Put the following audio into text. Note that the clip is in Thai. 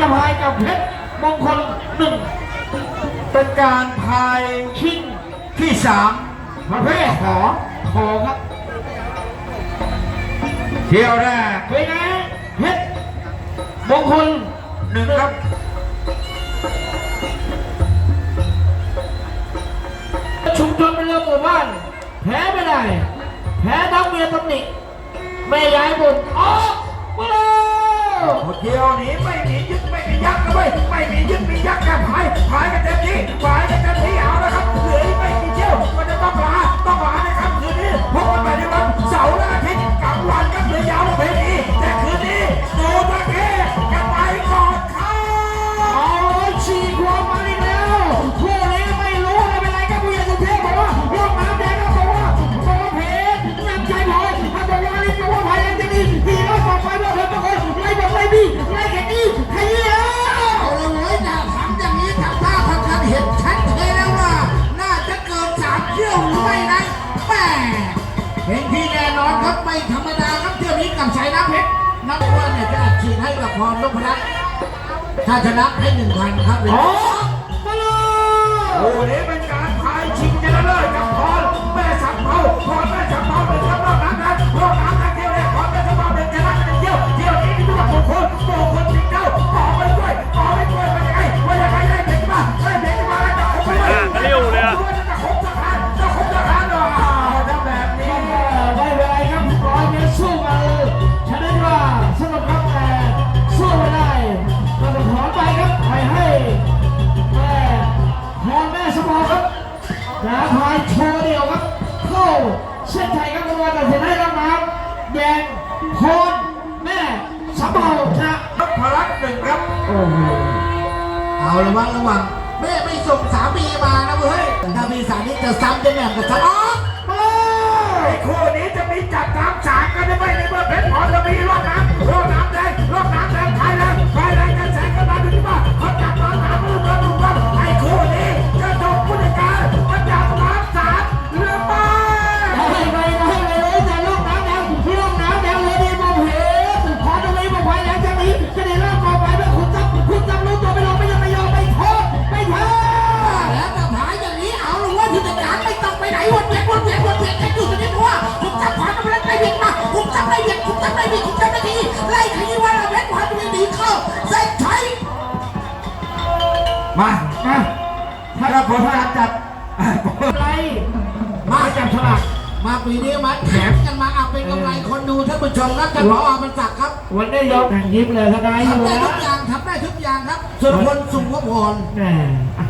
จะพายกับเพชรมงคลหนึ่งเป็นการพายชิงที่สามประเภทขอขอครับเที่ยวแรกเป็นไงเพชรมงคลหนึ่งครับชุมชนเป็นเรื่องหมู่บ้านแพ้ไม่ได้แพ้ทั้งเมียตำหนิแม่ยายบ่นออกมาแล้ว เที่ยวนี้ไม่มียึดไม่มียักษ์นะเว้ยไม่มียึดมียักษ์แค่พายหายกันเต็มที่พายกันเต็มที่ เห็นที่แน่นอนครับไม่ธรรมดาครับเที่ยวนี้กับชัยน้ำเพชรนับว่าเนี่ยจะอัดฉีดให้กับพรนพรัตน์ถ้าชนะให้หนึ่งพันครับออกมาเลยโอ้นี้เป็นการ นะพายโชว์เดียวครับ เข้าเส้นชัยครับรางวัลตัดสินให้รางน้ำแดงพรแม่สมองชนะนพรัตน์หนึ่งครับ โอ้โหเอาระวังระวังแม่ไม่ส่งสามีมานะเว้ยถ้ามีสามีจะซ้ำจะแหนมกับซ้ำอ๋อมาเลยไอ้คู่นี้จะมีจับตามฉากกันได้ไหมในเมื่อเพชรพรจะมีรอบน้ำรอบน้ำ จับไล่เบียดผมจับไล่เบียดผมจับไล่ดีไล่ขยี้ว่าเราเพชรขวานมันดีเข้าเส้นชัยมามาถ้าเราผลการจับอะไรมาจับฉลากมาปีนี้มาแถมกันมาเอาเป็นกำไรคนดูท่านผู้ชมครับท่านผอมันสักดิ์ครับ วันนี้ยกแข่งยิ้มเลยทนายอยู่ทำได้แล้ทุวกอย่างทำได้ทุกอย่างครับส่วนคนสุภพรแหมอะ